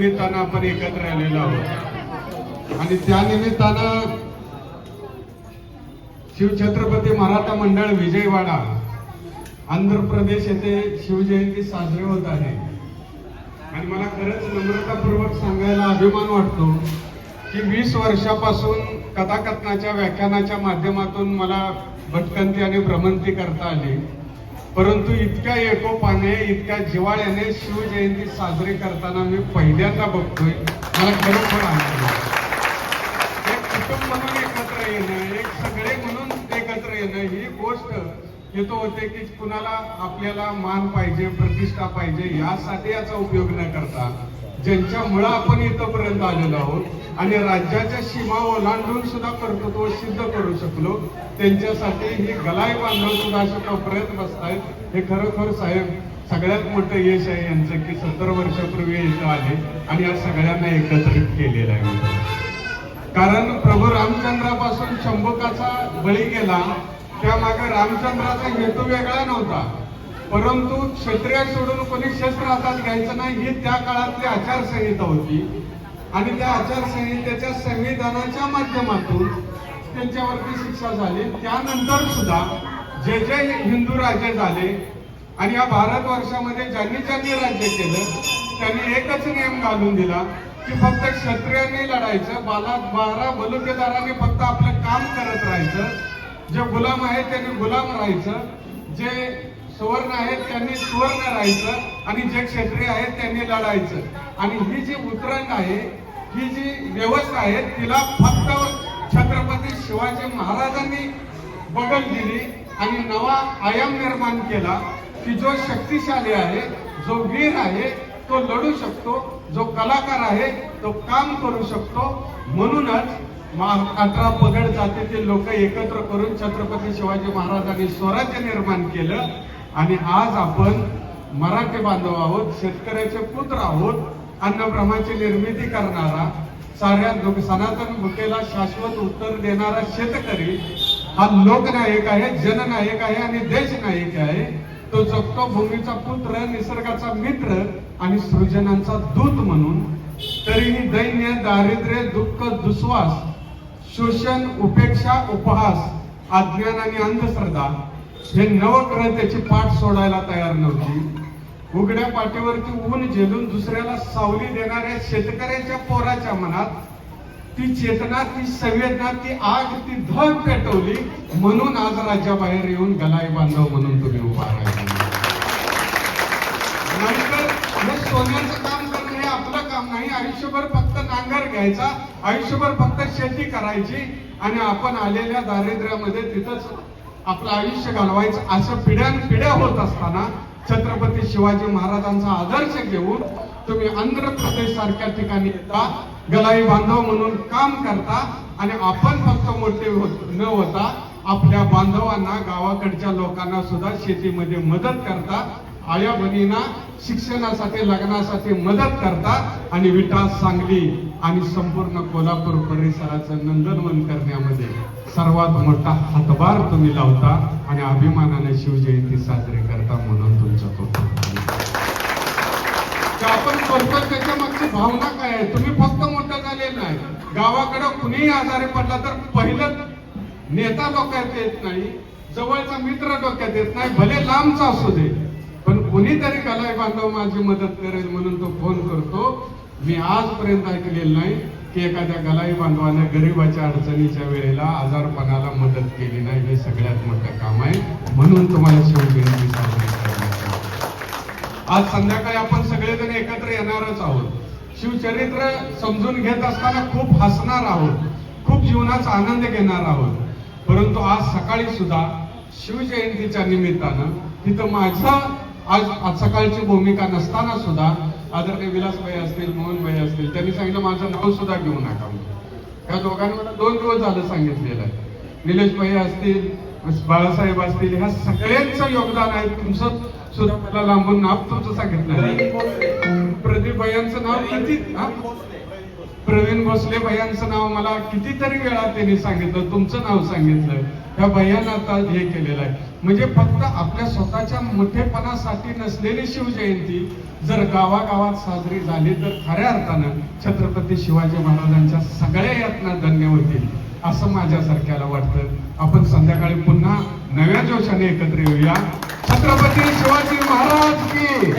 निमित्तानं आपण एकत्र आलेलो आहोत. आणि त्या निमित्तानं शिवछत्रपती मराठा मंडळ विजयवाडा आंध्र प्रदेश येथे शिवजयंती साजरी होत आहे. आणि मला खरंच नम्रतापूर्वक सांगायला अभिमान वाटतो की वीस वर्षापासून कथाकथनाच्या व्याख्यानाच्या माध्यमातून मला भटकंती आणि भ्रमंती करता आली. परंतु इतक्या एकोपाने इतक्या जिवाळ्याने शिवजयंती साजरी करताना मी पहिल्यांदा बघतोय. मला खरोखर आनंद एक कुटुंब म्हणून एकत्र येणं एक सगळे म्हणून एकत्र येणं ही गोष्ट येतो होते की कुणाला आपल्याला मान पाहिजे प्रतिष्ठा पाहिजे यासाठी याचा उपयोग न करता ज्यांच्यामुळं आपण इथंपर्यंत आलेलो आहोत आणि राज्याच्या सीमा ओलांडून सुद्धा कर्तृत्व सिद्ध करू शकलो त्यांच्यासाठी ही गलाई बांधव सुद्धा अशा प्रयत्न बसतायत हे खरोखर साहेब सगळ्यात मोठं यश आहे यांचं की सत्तर वर्षापूर्वी इथं आले आणि या सगळ्यांना एकत्रित केलेलं आहे. कारण प्रभू रामचंद्रापासून शंभकाचा बळी गेला त्यामागे रामचंद्राचा हेतू वेगळा नव्हता. परंतु क्षत्रिय सोडून कोणी शस्त्र हातात घ्यायचं नाही ही त्या काळातली आचारसंहिता होती. आणि त्या आचारसंहितेच्या संविधानाच्या माध्यमातून त्यांच्यावरती शिक्षा झाली. त्यानंतर सुद्धा जे जे हिंदू राजे झाले आणि या भारतवर्षामध्ये ज्यांनी ज्यांनी राज्य केलं त्यांनी एकच नियम घालून दिला की फक्त क्षत्रियांनी लढायचं बाला बारा बलुकेदारांनी फक्त आपलं काम करत राहायचं. जे गुलाम आहे त्यांनी गुलाम राहायचं. जे सुवर्ण आहेत त्यांनी सुवर्ण राहायचं आणि जे क्षेत्रीय आहेत त्यांनी लढायचं. आणि ही जी उतरंग आहे ही जी व्यवस्था आहे तिला फक्त छत्रपती शिवाजी महाराजांनी बगल दिली आणि नवा आयाम निर्माण केला की जो शक्तिशाली आहे जो वीर आहे तो लढू शकतो जो कलाकार आहे तो काम करू शकतो. म्हणूनच अठरा पगड जातीतील लोक एकत्र करून छत्रपती शिवाजी महाराजांनी स्वराज्य निर्माण केलं. आणि आज आपण मराठी बांधव आहोत शेतकऱ्याचे पुत्र आहोत अन्नब्रह्माची निर्मिती करणारा साऱ्या लोक सनातन भुकेला शाश्वत उत्तर देणारा शेतकरी हा लोकनायक आहे जननायक आहे आणि देशनायक आहे. तो जगतो भूमीचा पुत्र निसर्गाचा मित्र आणि सृजनांचा दूत म्हणून. तरीही दैन्य दारिद्र्य दुःख दुस्वास शोषण उपेक्षा उपहास अज्ञान आणि अंधश्रद्धा हे नवग्रह त्याची पाठ सोडायला तयार नव्हती. उघड्या पाठीवरती ऊन झेलून दुसऱ्याला सावली देणाऱ्या शेतकऱ्याच्या पोराच्या मनात ती चेतना ती संवेदना ती आग ती धग पेटवली. म्हणून आज राज्याबाहेर येऊन गलाई बांधव म्हणून तुम्ही उभा राहिला. नंतर हे सोन्याचं काम करणं हे आपलं काम नाही. आयुष्यभर फक्त नांगर घ्यायचा आयुष्यभर फक्त शेती करायची आणि आपण आलेल्या दारिद्र्यामध्ये तिथंच आपलं आयुष्य घालवायचं असं पिढ्यान पिढ्या होत असताना छत्रपती शिवाजी महाराजांचा आदर्श घेऊन तुम्ही आंध्र प्रदेश सारख्या ठिकाणी येता गलाई बांधव म्हणून काम करता आणि आपण फक्त मोठे होत न होता आपल्या बांधवांना गावाकडच्या लोकांना सुद्धा शेतीमध्ये मदत करता. आया बहिणींना शिक्षणासाठी लग्नासाठी मदत करता आणि विटास सांगली आणि संपूर्ण कोल्हापूर परिसराचं नंदनवन करण्यामध्ये सर्वात मोठा हातभार तुम्ही लावता आणि अभिमानाने शिवजयंती साजरी करता म्हणून तुमच्या आपण करतो त्याच्या मागची भावना काय आहे? तुम्ही फक्त मोठं झाले नाही. गावाकडं कुणीही आजारी पडला तर पहिलं नेता डोक्यात येत नाही. जवळचा मित्र डोक्यात येत नाही. भले लांबचा असू दे. पण कोणीतरी कलाय बांधव माझी मदत करेल म्हणून तो फोन करतो. मी आजपर्यंत ऐकलेलं नाही की एखाद्या गलाई बांधवाने गरीबाच्या अडचणीच्या वेळेला आजारपणाला मदत केली नाही. हे सगळ्यात मोठं काम आहे. म्हणून तुम्हाला शिवजयंती साजरी आज संध्याकाळी आपण सगळेजण एकत्र येणारच आहोत. शिवचरित्र समजून घेत असताना खूप हसणार आहोत. खूप जीवनाचा आनंद घेणार आहोत. परंतु आज सकाळी सुद्धा शिवजयंतीच्या निमित्तानं तिथं माझं आज आज सकाळची भूमिका नसताना सुद्धा आदरणीय विलासभाई असतील मोहनभाई असतील त्यांनी सांगितलं माझं नाव सुद्धा घेऊ नका. या दोघांनी मला दोन दिवस झालं सांगितलेलं आहे. निलेशभाई असतील बाळासाहेब असतील ह्या सगळ्यांचं योगदान आहे. तुमचं सुद्धा मला लांबून नाव तुमचं सांगितलं प्रदीप भैयांचं नाव किती? प्रवीण भोसले भैयांचं नाव मला कितीतरी वेळा त्यांनी सांगितलं तुमचं नाव सांगितलं. त्या भैयानं आता हे केलेलं आहे. म्हणजे फक्त आपल्या स्वतःच्या मोठेपणासाठी नसलेली शिवजयंती जर गावागावात साजरी झाली तर खऱ्या अर्थानं छत्रपती शिवाजी महाराजांच्या सगळ्या यातना धन्य होतील. असं माझ्यासारख्याला वाटतं. आपण संध्याकाळी पुन्हा नव्या जोशाने एकत्र येऊया. छत्रपती शिवाजी महाराज की